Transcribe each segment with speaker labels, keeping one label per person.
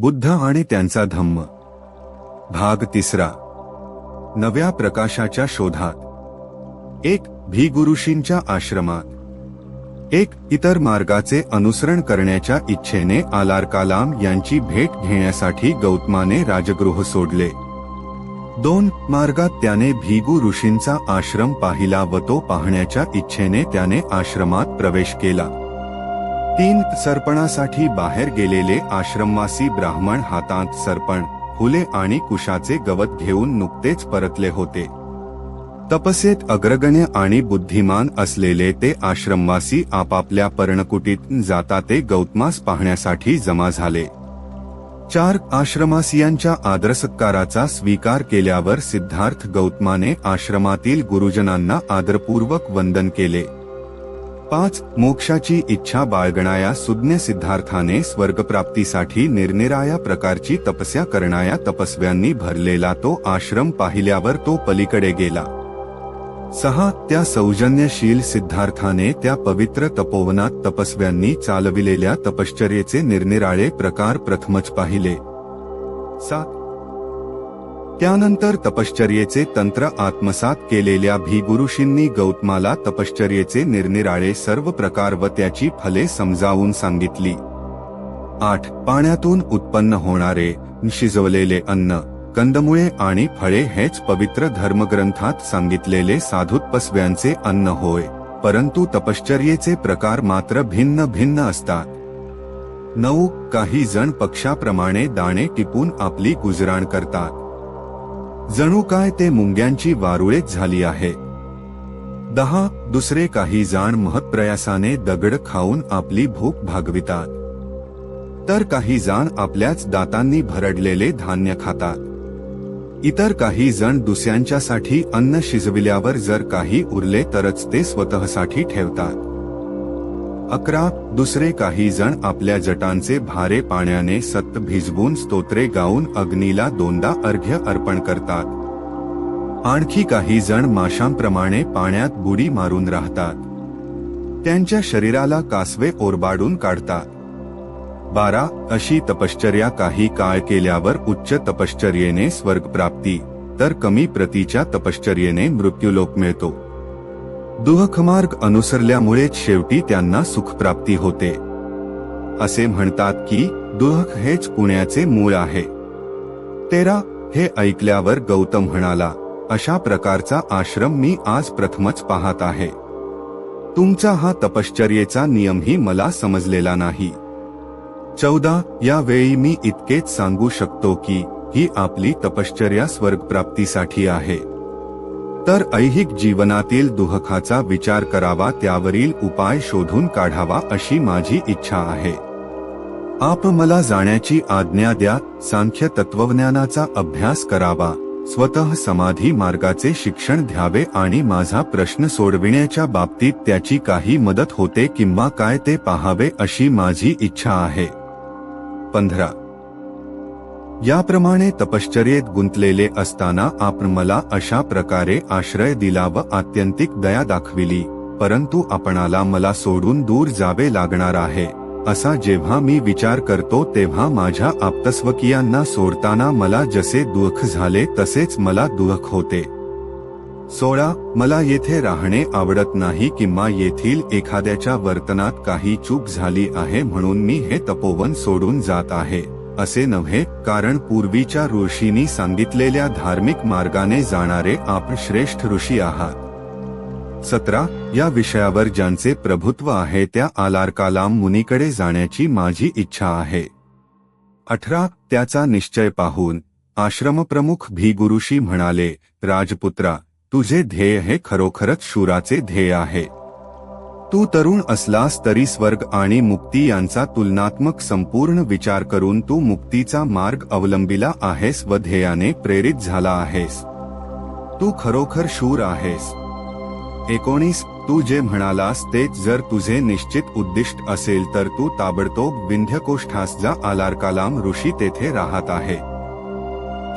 Speaker 1: बुद्ध आणि त्यांचा धम्म. भाग तिसरा. नव्या प्रकाशाच्या शोधात. एक भिगुरुशींच्या आश्रमात. एक इतर मार्गाचे अनुसरण करण्याच्या इच्छेने आलार कालाम यांची भेट घेण्यासाठी गौतमाने राजगृह सोडले. दोन मार्गात त्याने भिगू ऋषींचा आश्रम पाहिला व तो पाहण्याच्या इच्छेने त्याने आश्रमात प्रवेश केला. तीन सरपणासाठी बाहेर गेलेले आश्रमवासी ब्राह्मण हातात सरपण फुले आणि कुशाचे गवत घेऊन नुकतेच परतले होते. तपसेत अग्रगण्य आणि बुद्धिमान असलेले ते आश्रमवासी आपापल्या पर्णकुटीत जाता ते गौतमास पाहण्यासाठी जमा झाले. चार आश्रमासियांच्या आदरसत्काराचा स्वीकार केल्यावर सिद्धार्थ गौतमाने आश्रमातील गुरुजनांना आदरपूर्वक वंदन केले. पाच मोक्षाची इच्छा बाळगणाया सुज्ञ सिद्धार्थाने स्वर्गप्राप्तीसाठी निरनिराळ्या प्रकारची तपस्या करणाया तपस्व्यांनी भरलेला तो आश्रम पाहिल्यावर तो पलीकडे गेला. सहा त्या सौजन्यशील सिद्धार्थाने त्या पवित्र तपोवनात तपस्व्यांनी चालविलेल्या तपश्चर्येचे निरनिराळे प्रकार प्रथमच पाहिले. सात त्यानंतर तपश्चर्येचे तंत्र आत्मसात केलेल्या भिगुरुषींनी गौतमाला तपश्चर्येचे निरनिराळे सर्व प्रकार व त्याची फले समजावून सांगितली. आठ. पाण्यातून उत्पन्न होणारे शिजवलेले अन्न कंदमुळे आणि फळे हेच पवित्र धर्मग्रंथात सांगितलेले साधुत्पस्व्यांचे अन्न होय परंतु तपश्चर्येचे प्रकार मात्र भिन्न भिन्न असतात. नऊ. काही जण पक्षाप्रमाणे दाणे टिपून आपली गुजराण करतात. जणू काय ते मुंग्यांची वारुळेच झाली आहे. दहा दुसरे काही जाण महत्प्रयासाने दगड खाऊन आपली भूक भागवितात. तर काही जण आपल्याच दातांनी भरडलेले धान्य खातात. इतर काही जण दुसऱ्यांच्यासाठी अन्न शिजविल्यावर जर काही उरले तरच ते स्वतःसाठी ठेवतात. अकरा दुसरे काही जण आपल्या जटांचे भारे पाण्याने सत्त भिजवून स्तोत्रे गाऊन अग्नीला दोनदा अर्घ्य अर्पण करतात. आणखी काही जण माशांप्रमाणे पाण्यात बुडी मारून राहतात. त्यांच्या शरीराला कासवे ओरबाडून काढतात. बारा अशी तपश्चर्या काही काळ केल्यावर उच्च तपश्चर्येने स्वर्गप्राप्ती तर कमी प्रतीच्या तपश्चर्येने मृत्यूलोक मिळतो. दुहखमार्ग अनुसरल्यामुळेच शेवटी त्यांना सुखप्राप्ती होते. असे म्हणतात की दुहक हेच पुण्याचे मूळ आहे. तेरा हे ऐकल्यावर गौतम म्हणाला अशा प्रकारचा आश्रम मी आज प्रथमच पाहत आहे. तुमचा हा तपश्चर्येचा नियमही मला समजलेला नाही. चौदा यावेळी मी इतकेच सांगू शकतो की ही आपली तपश्चर्या स्वर्गप्राप्तीसाठी आहे. तर ऐहिक जीवनातील दुहखाचा विचार करावा त्यावरील उपाय शोधून काढावा अशी माझी इच्छा आहे. आप मला जाण्याची आज्ञा द्या सांख्य तत्वज्ञानाचा अभ्यास करावा स्वतः समाधी मार्गाचे शिक्षण द्यावे आणि माझा प्रश्न सोडविण्याच्या बाबतीत त्याची काही मदत होते किंवा काय ते पाहावे अशी माझी इच्छा आहे. पंधरा याप्रमाणे तपश्चर्येत गुंतलेले असताना आपण मला अशा प्रकारे आश्रय दिला व आत्यंतिक दया दाखविली परंतु आपणाला मला सोडून दूर जावे लागणार आहे. असा जेव्हा मी विचार करतो तेव्हा माझ्या आप्तस्वकीयांना सोडताना मला जसे दुःख झाले तसेच मला दुःख होते. सोळा मला येथे राहणे आवडत नाही किंवा येथील एखाद्याच्या वर्तनात काही चूक झाली आहे म्हणून मी हे तपोवन सोडून जात आहे. असे नव्हे कारण पूर्वीच्या ऋषींनी सांगितलेल्या धार्मिक मार्गाने जाणारे आपण श्रेष्ठ ऋषी आहात. सतरा या विषयावर ज्यांचे प्रभुत्व आहे त्या आलारकालाम मुनीकडे जाण्याची माझी इच्छा आहे. अठरा त्याचा निश्चय पाहून आश्रमप्रमुख भिगुरुशी म्हणाले राजपुत्रा तुझे ध्येय हे खरोखरच शूराचे ध्येय आहे. तू तरुण असलास तरी स्वर्ग आणि मुक्ती यांचा तुलनात्मक संपूर्ण विचार करून तू मुक्तीचा मार्ग अवलंबिला आहेस व ध्येयाने प्रेरित झाला आहेस. तू खरोखर शूर आहेस. एकोणीस तू जे म्हणालास तेच जर तुझे निश्चित उद्दिष्ट असेल तर तू ताबडतोब विंध्यकोष्ठास जा आलारकालाम ऋषी तेथे राहत आहे.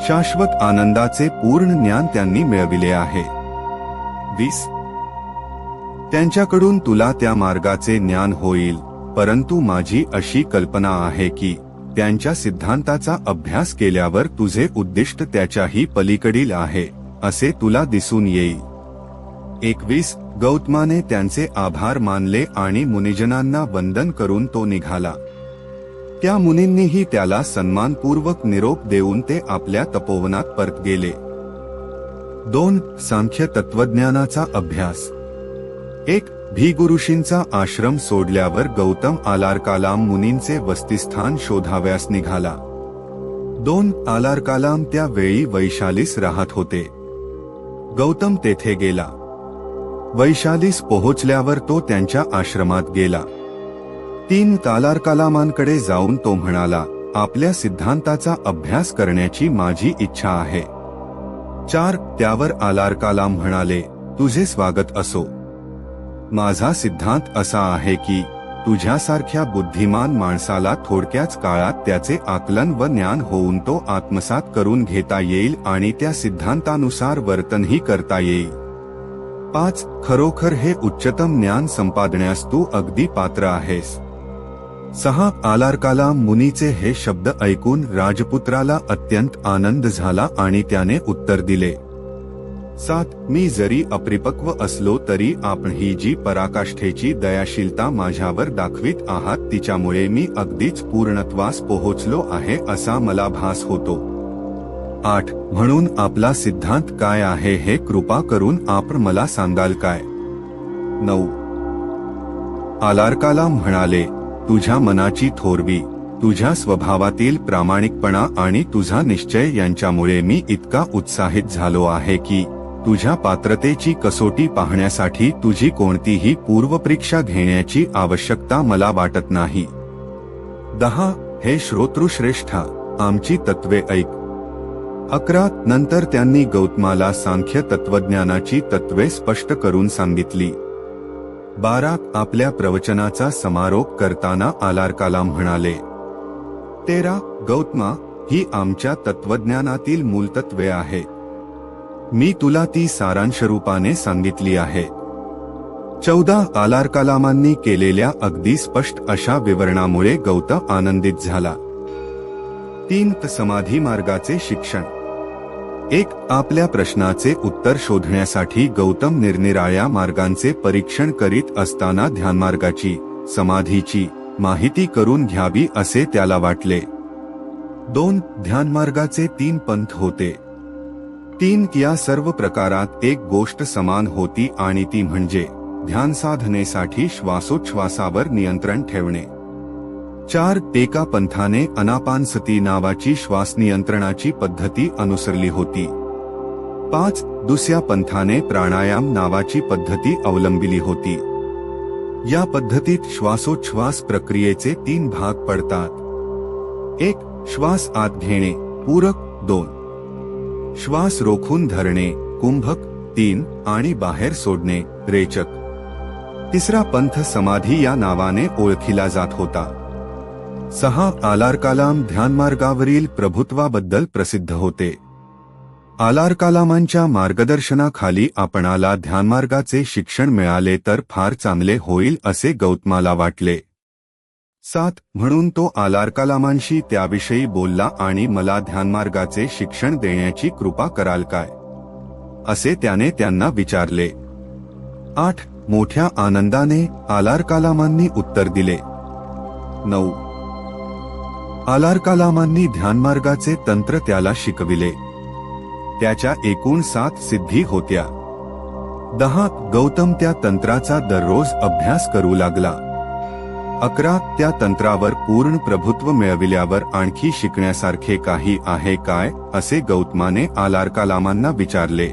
Speaker 1: शाश्वत आनंदाचे पूर्ण ज्ञान त्यांनी मिळविले आहे. वीस त्यांच्याकडून तुला त्या मार्गाचे ज्ञान होईल परंतु माझी अशी कल्पना आहे की त्यांच्या सिद्धांताचा अभ्यास केल्यावर तुझे उद्दिष्ट त्याच्याही पलीकडील आहे असे तुला दिसून येईल. एकवीस गौतमाने त्यांचे आभार मानले आणि मुनिजनांना वंदन करून तो निघाला. त्या मुनींनीही त्याला सन्मानपूर्वक निरोप देऊन ते आपल्या तपोवनात परत गेले. दोन सांख्य तत्वज्ञानाचा अभ्यास. एक भिगुरुषींचा आश्रम सोडल्यावर गौतम आलारकालाम मुनींचे वस्तिस्थान शोधाव्यास निघाला. दोन आलारकालाम त्या वेळी वैशालीस राहत होते. गौतम तेथे गेला. वैशालीस पोहोचल्यावर तो त्यांच्या आश्रमात गेला. तीन तालारकालामांकडे जाऊन तो म्हणाला आपल्या सिद्धांताचा अभ्यास करण्याची माझी इच्छा आहे. चार त्यावर आलारकालाम म्हणाले तुझे स्वागत असो. माझा सिद्धांत असा आहे की तुझ्यासारख्या बुद्धिमान माणसाला थोडक्याच काळात त्याचे आकलन व ज्ञान होऊन तो आत्मसात करून घेता येईल आणि त्या सिद्धांतानुसार वर्तनही करता येईल. पाच खरोखर हे उच्चतम ज्ञान संपादण्यास तू अगदी पात्र आहेस. सहा आलारकाला मुनीचे हे शब्द ऐकून राजपुत्राला अत्यंत आनंद झाला आणि त्याने उत्तर दिले. सात मी जरी अपरिपक्व असलो तरी आपण ही जी पराकाष्ठेची दयाशीलता माझ्यावर दाखवित आहात तिच्यामुळे मी अगदीच पूर्णत्वास पोहोचलो आहे असा मला भास होतो. आठ म्हणून आपला सिद्धांत काय आहे हे कृपा करून आपण मला सांगाल काय? नऊ. आलारकाला म्हणाले तुझ्या मनाची थोरवी तुझ्या स्वभावातील प्रामाणिकपणा आणि तुझा निश्चय यांच्यामुळे मी इतका उत्साहित झालो आहे की तुझ्या पात्रतेची कसोटी पाहण्यासाठी तुझी कोणतीही पूर्वपरीक्षा घेण्याची आवश्यकता मला वाटत नाही. दहा हे श्रोतृश्रेष्ठा आमची तत्वे ऐक. अकरा नंतर त्यांनी गौतमाला सांख्य तत्वज्ञानाची तत्वे स्पष्ट करून सांगितली. बारा आपल्या प्रवचनाचा समारोप करताना आलारकाला म्हणाले. तेरा गौतमा ही आमच्या तत्वज्ञानातील मूलतत्वे आहेत मी तुला ती सारांश रूपाने सांगितली आहे. चौदा आलार कलामांनी केलेल्या अगदी स्पष्ट अशा विवरणामुळे गौतम आनंदित झाला. तीन समाधी मार्गाचे शिक्षण. एक आपल्या प्रश्नाचे उत्तर शोधण्यासाठी गौतम निरनिराळ्या मार्गांचे परीक्षण करीत असताना ध्यानमार्गाची समाधीची माहिती करून घ्यावी असे त्याला वाटले. दोन ध्यानमार्गाचे तीन पंथ होते. तीन या सर्व प्रकारात एक गोष्ट समान होती आणि ती म्हणजे ध्यान साधनेसाठी श्वासोच्छ्वासावर नियंत्रण ठेवणे. चार एका पंथाने अनापानसती नावाची श्वास नियंत्रणाची पद्धती अनुसरली होती. पाच दुसऱ्या पंथाने प्राणायाम नावाची पद्धती अवलंबिली होती. या पद्धतीत श्वासोच्छ्वास प्रक्रियेचे तीन भाग पडतात. एक श्वास आत घेणे पूरक दोन. श्वास रोखून धरणे कुंभक तीन आणि बाहेर सोडणे रेचक. तिसरा पंथ समाधी या नावाने ओळखिला जात होता. सहा आलारकालाम ध्यानमार्गावरील प्रभुत्वाबद्दल प्रसिद्ध होते. आलारकालामांच्या मार्गदर्शनाखाली आपणाला ध्यानमार्गाचे शिक्षण मिळाले तर फार चांगले होईल असे गौतमाला वाटले. सात म्हणून तो आलार कलामांशी त्याविषयी बोलला आणि मला ध्यानमार्गाचे शिक्षण देण्याची कृपा कराल काय? असे त्याने त्यांना विचारले. आठ मोठ्या आनंदाने आलारकालामांनी उत्तर दिले. नऊ. आलारकालामांनी ध्यानमार्गाचे तंत्र त्याला शिकविले. त्याच्या एकूण सात सिद्धी होत्या. दहा गौतम त्या तंत्राचा दररोज अभ्यास करू लागला. अकरा त्या तंत्रावर पूर्ण प्रभुत्व मिळविल्यावर आणखी शिकण्यासारखे काही आहे काय असे गौतमाने आलारकालामांना विचारले.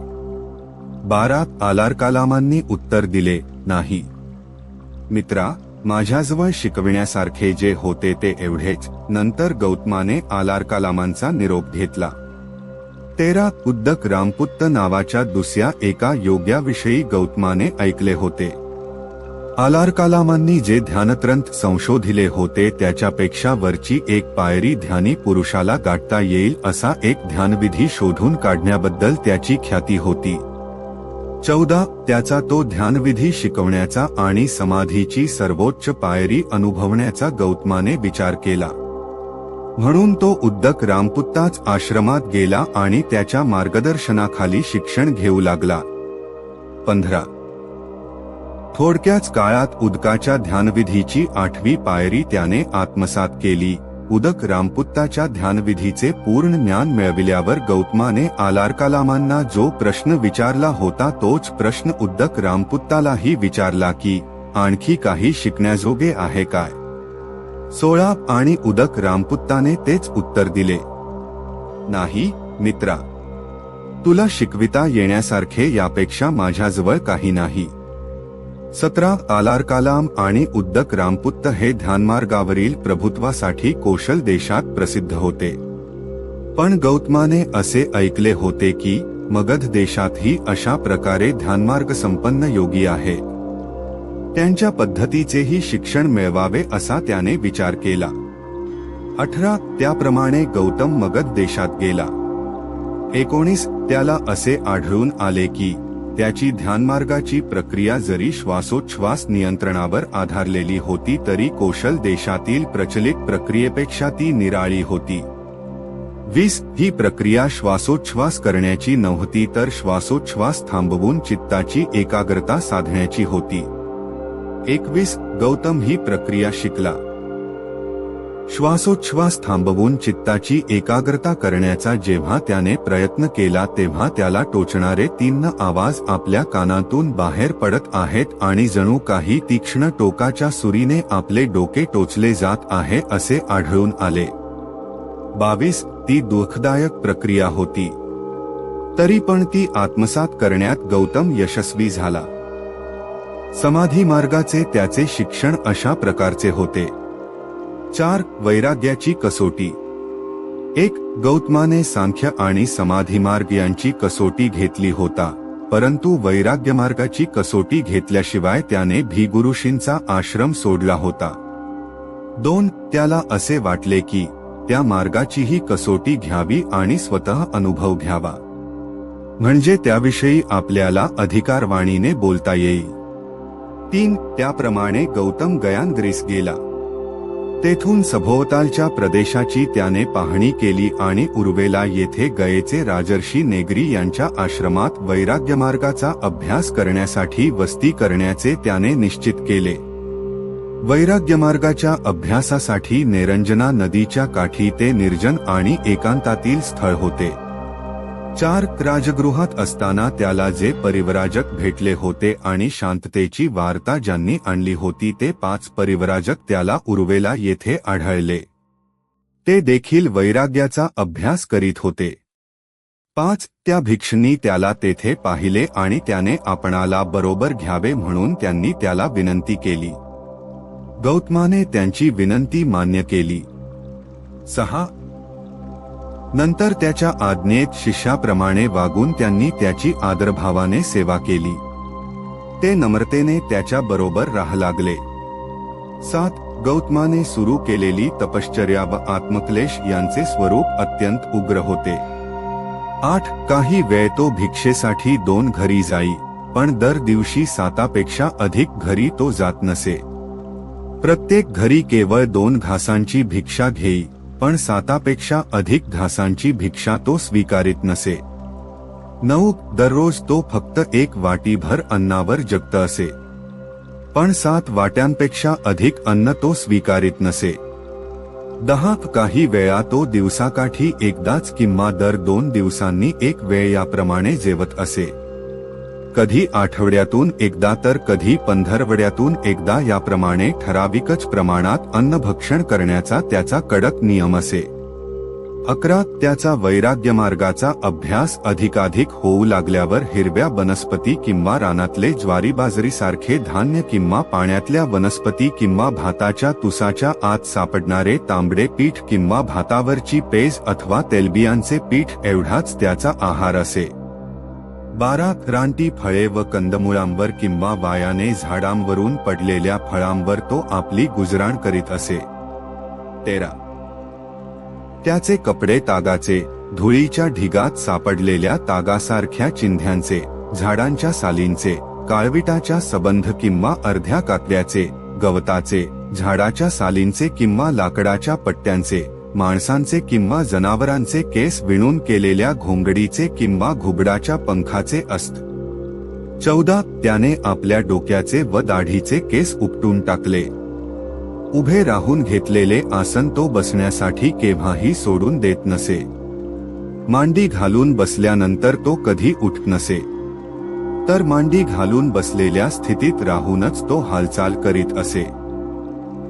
Speaker 1: बारा आलारकालामांनी उत्तर दिले नाही. मित्रा माझ्याजवळ शिकविण्यासारखे जे होते ते एवढेच. नंतर गौतमाने आलारकालामांचा निरोप घेतला. तेरा उद्दक रामपुत्त नावाच्या दुसऱ्या एका योग्याविषयी गौतमाने ऐकले होते. आलार कलामांनी जे ध्यानत्रंत संशोधिले होते त्याच्यापेक्षा वरची एक पायरी ध्यानी पुरुषाला गाठता येईल असा एक ध्यानविधी शोधून काढण्याबद्दल त्याची ख्याती होती. चौदा त्याचा तो ध्यानविधी शिकवण्याचा आणि समाधीची सर्वोच्च पायरी अनुभवण्याचा गौतमाने विचार केला. म्हणून तो उद्दक रामपुत्ताच आश्रमात गेला आणि त्याच्या मार्गदर्शनाखाली शिक्षण घेऊ लागला. पंधरा थोडक्याच काळात उदकाच्या ध्यानविधीची आठवी पायरी त्याने आत्मसात केली. उदक रामपुत्ताच्या ध्यानविधीचे पूर्ण ज्ञान मिळविल्यावर गौतमाने आलारकालामांना जो प्रश्न विचारला होता तोच प्रश्न उद्दक रामपुत्तालाही विचारला की आणखी काही शिकण्याजोगे आहे काय? सोळा आणि उदक रामपुत्ताने तेच उत्तर दिले. नाही मित्रा. तुला शिकविता येण्यासारखे यापेक्षा माझ्याजवळ काही नाही. सतरा आलार कालाम आणि उद्दक रामपुत्त हे ध्यानमार्गावरील प्रभुत्वासाठी कोशल देशात प्रसिद्ध होते. पण गौतमाने असे ऐकले होते की मगध देशातही अशा प्रकारे ध्यानमार्ग संपन्न योगी आहे. त्यांच्या पद्धतीचेही शिक्षण मिळवावे असा त्याने विचार केला. अठरा त्याप्रमाणे गौतम मगध देशात गेला. एकोणीस त्याला असे आढळून आले की त्याची ध्यानमार्गाची प्रक्रिया जरी श्वासोच्छ्वास नियंत्रणावर आधारलेली होती तरी कौशल देशातील प्रचलित प्रक्रियेपेक्षा ती निराळी होती. वीस ही प्रक्रिया श्वासोच्छ्वास करण्याची नव्हती तर श्वासोच्छ्वास थांबवून चित्ताची एकाग्रता साधण्याची होती. एकवीस गौतम ही प्रक्रिया शिकला. श्वासोच्छ्वास थांबवून चित्ताची एकाग्रता करण्याचा जेव्हा त्याने प्रयत्न केला तेव्हा त्याला टोचणारे तीन आवाज आपल्या कानातून बाहेर पडत आहेत आणि जणू काही तीक्ष्ण टोकाच्या सुरीने आपले डोके टोचले जात आहे असे आढळून आले. बावीस ती दुःखदायक प्रक्रिया होती. तरी पण ती आत्मसात करण्यात गौतम यशस्वी झाला. समाधी मार्गाचे त्याचे शिक्षण अशा प्रकारचे होते. चार वैराग्याची कसोटी. एक गौतमाने सांख्य आणि समाधी मार्ग यांची कसोटी घेतली होता परंतु वैराग्य मार्गाची कसोटी घेतल्याशिवाय त्याने भिगुरुशींचा आश्रम सोडला होता. दोन त्याला असे वाटले की त्या मार्गाचीही कसोटी घ्यावी आणि स्वतः अनुभव घ्यावा. म्हणजे त्याविषयी आपल्याला अधिकारवाणीने बोलता येईल. तीन त्याप्रमाणे गौतम गयान गेला. तेथून सभोवतालच्या प्रदेशाची त्याने पाहणी केली आणि उर्वेला येथे गयेचे राजर्षी नेगरी यांच्या आश्रमात वैराग्यमार्गाचा अभ्यास करण्यासाठी वस्ती करण्याचे त्याने निश्चित केले. वैराग्यमार्गाच्या अभ्यासासाठी निरंजना नदीच्या काठी ते निर्जन आणि एकांतातील स्थळ होते. चार राजगृहात असताना त्याला जे परिवराजक भेटले होते आणि शांततेची वार्ता ज्यांनी आणली होती ते पाच परिवराजक त्याला उर्वेला येथे आढळले. ते देखील वैराग्याचा अभ्यास करीत होते. पाच त्या भिक्षनी त्याला तेथे पाहिले आणि त्याने आपणाला बरोबर घ्यावे म्हणून त्यांनी त्याला विनंती केली. गौतमाने त्यांची विनंती मान्य केली. सहा नंतर त्याच्या आज्ञेत शिष्याप्रमाणे वागून त्यांनी त्याची आदरभावाने सेवा केली. ते नम्रतेने त्याच्या बरोबर राह लागले. सात गौतमाने सुरू केलेली तपश्चर्या व आत्मक्लेश यांचे स्वरूप अत्यंत उग्र होते. आठ काही वेळ तो भिक्षेसाठी दोन घरी जाई पण दर दिवशी सातापेक्षा अधिक घरी तो जात नसे. प्रत्येक घरी केवळ दोन घासांची भिक्षा घेई. पण सातापेक्षा अधिक घासांची भिक्षा तो स्वीकारित नसे. नऊ दररोज तो फक्त एक वाटीभर अन्नावर जगत असे. पण सात वाट्यांपेक्षा अधिक अन्न तो स्वीकारित नसे. दहा काही वेळा तो दिवसाकाठी एकदाच किंवा दर दोन दिवसांनी एक वेळ याप्रमाणे जेवत असे. कधी आठवड्यातून एकदा तर कधी पंधरवड्यातून एकदा याप्रमाणे ठराविकच प्रमाणात अन्नभक्षण करण्याचा त्याचा कडक नियम असे. अकरा त्याचा वैराग्य मार्गाचा अभ्यास अधिकाधिक होऊ लागल्यावर हिरव्या वनस्पती किंवा रानातले ज्वारी बाजरी सारखे धान्य किंवा पाण्यातल्या वनस्पती किंवा भाताच्या तुसाच्या आत सापडणारे तांबडे पीठ किंवा भातावरची पेज अथवा तेलबियांचे पीठ एवढाच त्याचा आहार असे. बारा क्रांती फळे व कंदमुळांवर किंवा वायाने झाडांवरून पडलेल्या फळांवर तो आपली गुजराण करीत असे. तेरा. त्याचे कपडे तागाचे धुळीच्या ढिगात सापडलेल्या तागासारख्या चिंध्यांचे झाडांच्या सालींचे काळविटाच्या सबंध किंवा अर्ध्या कातल्याचे गवताचे झाडाच्या सालींचे किंवा लाकडाच्या पट्ट्यांचे माणसांचे किंवा जनावरांचे केस विणून केलेल्या घोंगडीचे किंवा घुबडाच्या पंखाचे असत. चौदा त्याने आपल्या डोक्याचे व दाढीचे केस उपटून टाकले. उभे राहून घेतलेले आसन तो बसण्यासाठी केव्हाही सोडून देत नसे. मांडी घालून बसल्यानंतर तो कधी उठत नसे. तर मांडी घालून बसलेल्या स्थितीत राहूनच तो हालचाल करीत असे.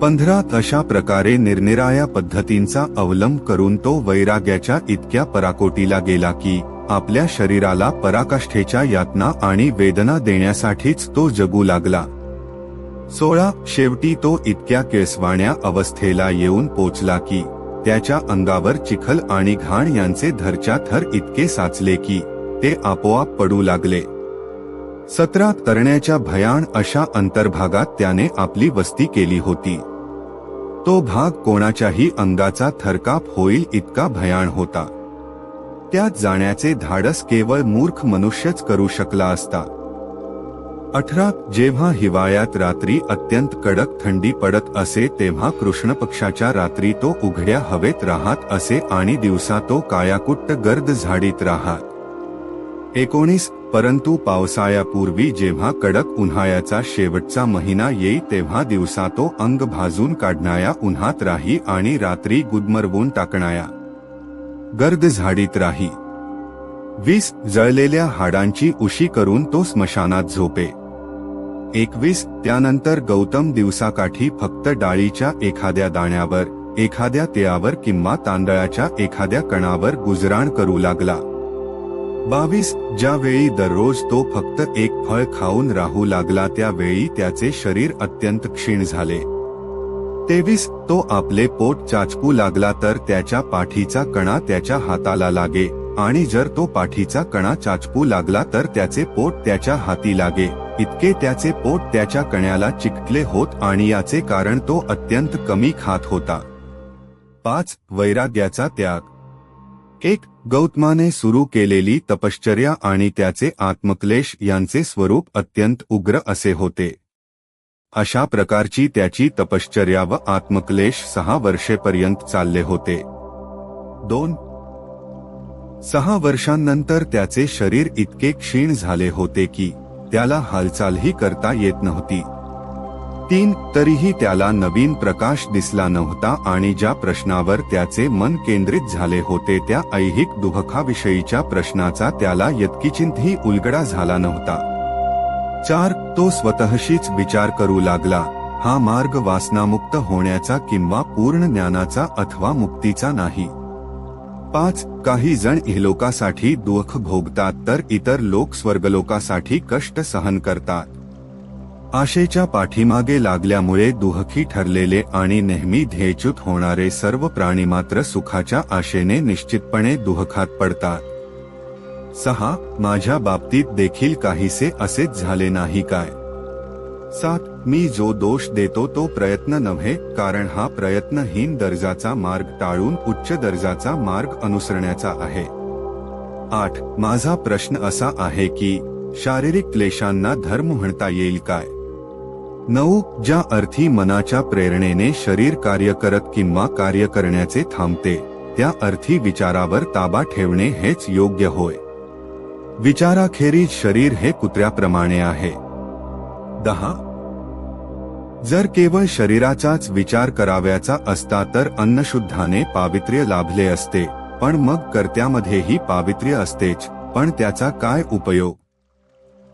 Speaker 1: पंधरा अशा प्रकारे निरनिराळ्या पद्धतींचा अवलंब करून तो वैराग्याच्या इतक्या पराकोटीला गेला की आपल्या शरीराला पराकाष्ठेच्या यातना आणि वेदना देण्यासाठीच तो जगू लागला. सोळा शेवटी तो इतक्या केसवाण्या अवस्थेला येऊन पोचला की त्याच्या अंगावर चिखल आणि घाण यांचे धरच्या थर इतके साचले की ते आपोआप पडू लागले. सतरा करण्याच्या भयाण अशा अंतर्भागात त्याने आपली वस्ती केली होती. तो भाग कोणाच्याही अंगाचा थरकाप होईल इतका भयाण होता. त्यात जाण्याचे धाडस केवळ मूर्ख मनुष्यच करू शकला असता. अठरा जेव्हा हिवाळ्यात रात्री अत्यंत कडक थंडी पडत असे तेव्हा कृष्ण पक्षाच्या रात्री तो उघड्या हवेत राहत असे आणि दिवसा तो कायाकुट्ट गर्द झाडीत राहत. एकोणीस परंतु पावसाळ्यापूर्वी जेव्हा कडक उन्हाळ्याचा शेवटचा महिना येई तेव्हा दिवसा तो अंग भाजून काढणाया उन्हात राही आणि रात्री गुदमरवून टाकणाया. गर्द झाडीत राही. वीस जळलेल्या हाडांची उशी करून तो स्मशानात झोपे. एकवीस त्यानंतर गौतम दिवसाकाठी फक्त डाळीच्या एखाद्या दाण्यावर एखाद्या तेयावर किंवा तांदळाच्या एखाद्या कणावर गुजराण करू लागला. बावीस ज्यावेळी दररोज तो फक्त एक फळ खाऊन राहू लागला त्यावेळी त्याचे शरीर अत्यंत क्षीण झाले. तेवीस तो आपले पोट चाचपू लागला तर त्याच्या पाठीचा कणा त्याच्या हाताला लागे आणि जर तो पाठीचा कणा चाचपू लागला तर त्याचे पोट त्याच्या हाती लागे. इतके त्याचे पोट त्याच्या कण्याला चिकटले होत आणि याचे कारण तो अत्यंत कमी खात होता. पाच वैराग्याचा त्याग. एक गौतमाने सुरू केलेली तपश्चर्या आणि त्याचे आत्मक्लेश यांचे स्वरूप अत्यंत उग्र असे होते. अशा प्रकारची त्याची तपश्चर्या व आत्मक्लेश सहा वर्षेपर्यंत चालले होते. दोन. सहा वर्षांनंतर त्याचे शरीर इतके क्षीण झाले होते की त्याला हालचालही करता येत नव्हती. तीन तरीही त्याला नवीन प्रकाश दिसला नव्हता आणि ज्या प्रश्नावर त्याचे मन केंद्रित झाले होते त्या ऐहिक दुभखाविषयीच्या प्रश्नाचा त्याला यत्किचिंतही उलगडा झाला नव्हता. चार तो स्वतःशीच विचार करू लागला. हा मार्ग वासनामुक्त होण्याचा किंवा पूर्ण ज्ञानाचा अथवा मुक्तीचा नाही. पाच काही जण इहलोकासाठी दुःख भोगतात तर इतर लोक स्वर्गलोकासाठी कष्ट सहन करतात. आशेच्या पाठीमागे लागल्यामुळे दुहखी ठरलेले आणि नेहमी ध्येयच्युत होणारे सर्व प्राणी मात्र सुखाच्या आशेने निश्चितपणे दुःखात पडतात. सहा माझ्या बाबतीत देखील काहीसे असेच झाले नाही काय? सात मी जो दोष देतो तो प्रयत्न नव्हे कारण हा प्रयत्नहीन दर्जाचा मार्ग टाळून उच्च दर्जाचा मार्ग अनुसरण्याचा आहे. आठ माझा प्रश्न असा आहे की शारीरिक क्लेशांना धर्म म्हणता येईल काय? नऊ ज्या अर्थी मनाच्या प्रेरणेने शरीर कार्य करत किंवा कार्य करण्याचे थांबते त्या अर्थी विचारावर ताबा ठेवणे हेच योग्य होय. विचाराखेरीज शरीर हे कुत्र्याप्रमाणे आहे. दहा. जर केवळ शरीराचाच विचार कराव्याचा असता तर अन्नशुद्धाने पावित्र्य लाभले असते पण मग कर्त्यामध्येही पावित्र्य असतेच पण त्याचा काय उपयोग?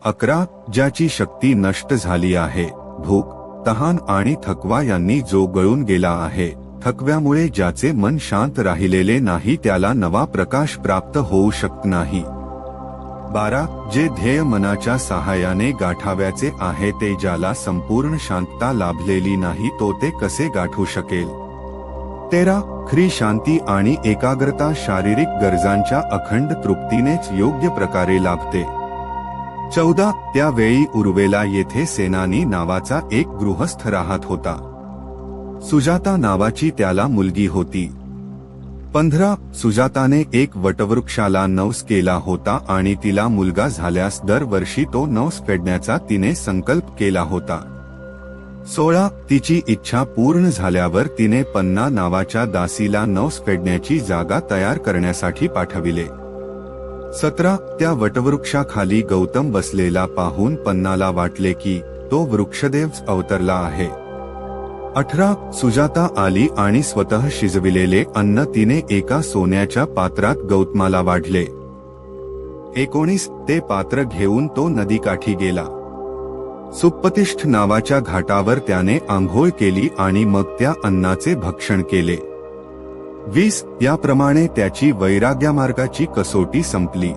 Speaker 1: अकरा ज्याची शक्ती नष्ट झाली आहे. भूक तहान आणि थकवा यांनी जो गळून गेला आहे थकव्यामुळे ज्याचे मन शांत राहिलेले नाही त्याला नवा प्रकाश प्राप्त होऊ शकत नाही. बारा जे ध्येय मनाच्या सहाय्याने गाठाव्याचे आहे ते ज्याला संपूर्ण शांतता लाभलेली नाही तो ते कसे गाठू शकेल? तेरा ख्री शांती आणि एकाग्रता शारीरिक गरजांच्या अखंड तृप्तीनेच योग्य प्रकारे लाभते. चौदा त्यावेळी उर्वेला येथे सेनानी नावाचा एक गृहस्थ राहत होता. सुजाता नावाची त्याला मुलगी होती. पंधरा सुजाताने एक वटवृक्षाला नवस केला होता आणि तिला मुलगा झाल्यास दरवर्षी तो नवस फेडण्याचा तिने संकल्प केला होता. सोळा तिची इच्छा पूर्ण झाल्यावर तिने पन्ना नावाच्या दासीला नवस फेडण्याची जागा तयार करण्यासाठी पाठविले. सतरा त्या वटवृक्षाखाली गौतम बसलेला पाहून पन्नाला वाटले की तो वृक्षदेव अवतरला आहे. अठरा सुजाता आली आणि स्वतः शिजविलेले अन्न तिने एका सोन्याच्या पात्रात गौतमाला वाढले. एकोणीस ते पात्र घेऊन तो नदीकाठी गेला. सुप्पतिष्ठ नावाच्या घाटावर त्याने आंघोळ केली आणि मग त्या अन्नाचे भक्षण केले. वीस याप्रमाणे त्याची वैराग्यामार्गाची कसोटी संपली.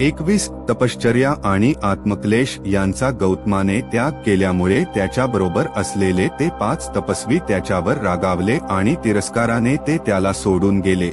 Speaker 1: एकवीस तपश्चर्या आणि आत्मक्लेश यांचा गौतमाने त्याग केल्यामुळे त्याच्याबरोबर असलेले ते पाच तपस्वी त्याच्यावर रागावले आणि तिरस्काराने ते त्याला सोडून गेले.